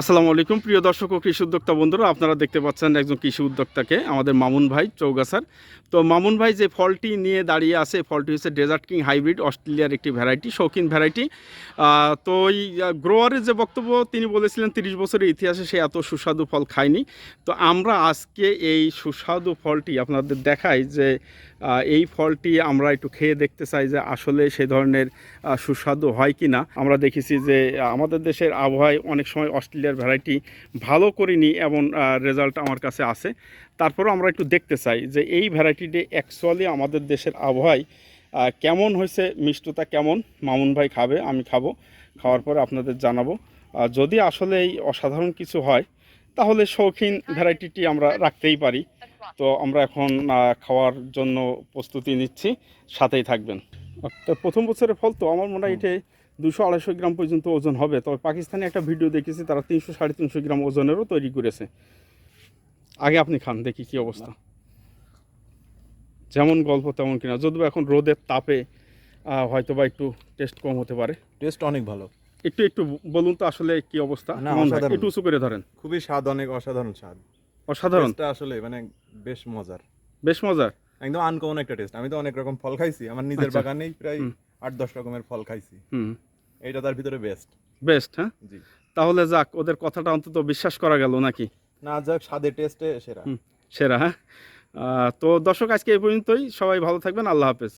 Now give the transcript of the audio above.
আসসালামু আলাইকুম। প্রিয় দর্শক ও কৃষি উদ্যোক্তা বন্ধুরা, আপনারা দেখতে পাচ্ছেন একজন কৃষি উদ্যোক্তাকে, আমাদের মামুন ভাই চৌগাছার। তো মামুন ভাই, যে ফলটি নিয়ে দাঁড়িয়ে আছে ফলটি হচ্ছে ডেজার্ট কিং হাইব্রিড অস্ট্রেলিয়ার একটি ভ্যারাইটি শৌখিন ভ্যারাইটি তো এই গ্রোয়ারের যে বক্তব্য তিনি বলেছিলেন, তিরিশ বছরের ইতিহাসে সে এত সুস্বাদু ফল খায়নি। তো আমরা আজকে এই সুস্বাদু ফলটি আপনাদের দেখাই যে এই ফলটি আমরা একটু খেয়ে দেখতে চাই যে আসলে সে ধরনের সুস্বাদু হয় কি না আমরা দেখেছি যে আমাদের দেশের আবহাওয়ায় অনেক সময় অস্ট্রেলিয়ার ভ্যারাইটি ভালো করিনি এমন রেজাল্ট আমার কাছে আছে তারপরেও আমরা একটু দেখতে চাই যে এই ভ্যারাইটিটি অ্যাকচুয়ালি আমাদের দেশের আবহাওয়ায় কেমন হয়েছে মিষ্টতা কেমন? মামুন ভাই খাবে আমি খাব। খাওয়ার পরে আপনাদের জানাব। যদি আসলে এই অসাধারণ কিছু হয় তাহলে শৌখিন ভ্যারাইটিটি আমরা রাখতেই পারি। তো আমরা এখন খাওয়ার জন্য প্রস্তুতি নিচ্ছি। সাথেই থাকবেন। তো প্রথম বছরের ফল তো আমার মনে হয় এটা দুশো আড়াইশো গ্রাম পর্যন্ত ওজন হবে। তবে পাকিস্তানে একটা ভিডিও দেখেছি তারা তিনশো সাড়ে তিনশো গ্রাম ওজনেরও তৈরি করেছে। আগে আপনি খান দেখি কি অবস্থা। যেমন গল্প তেমন কিনা যদিও এখন রোদের তাপে হয়তো বা একটু টেস্ট কম হতে পারে। টেস্ট অনেক ভালো। একটু একটু বলুন তো আসলে কি অবস্থা। একটু উঁচু করে ধরেন। খুবই স্বাদ অনেক অসাধারণ স্বাদ। অসাধারণ? আসলে মানে বেশ মজার। বেশ মজার? একদম আনকমন একটা টেস্ট আমি তো অনেক রকম ফল খাইছি আমার নিজের আচ্ছা। বাগানেই প্রায়। আট দশ রকমের ফল খাইছি। হুম। এইটা তার ভিতরে বেস্ট বেস্ট হ্যাঁ? জি। তাহলে যাক ওদের কথাটা অন্তত বিশ্বাস করা গেল নাকি? না যাক স্বাদে টেস্টে সেরা। সেরা হ্যাঁ? তো দর্শক আজকে এই পর্যন্তই। সবাই ভালো থাকবেন আল্লাহ হাফেজ।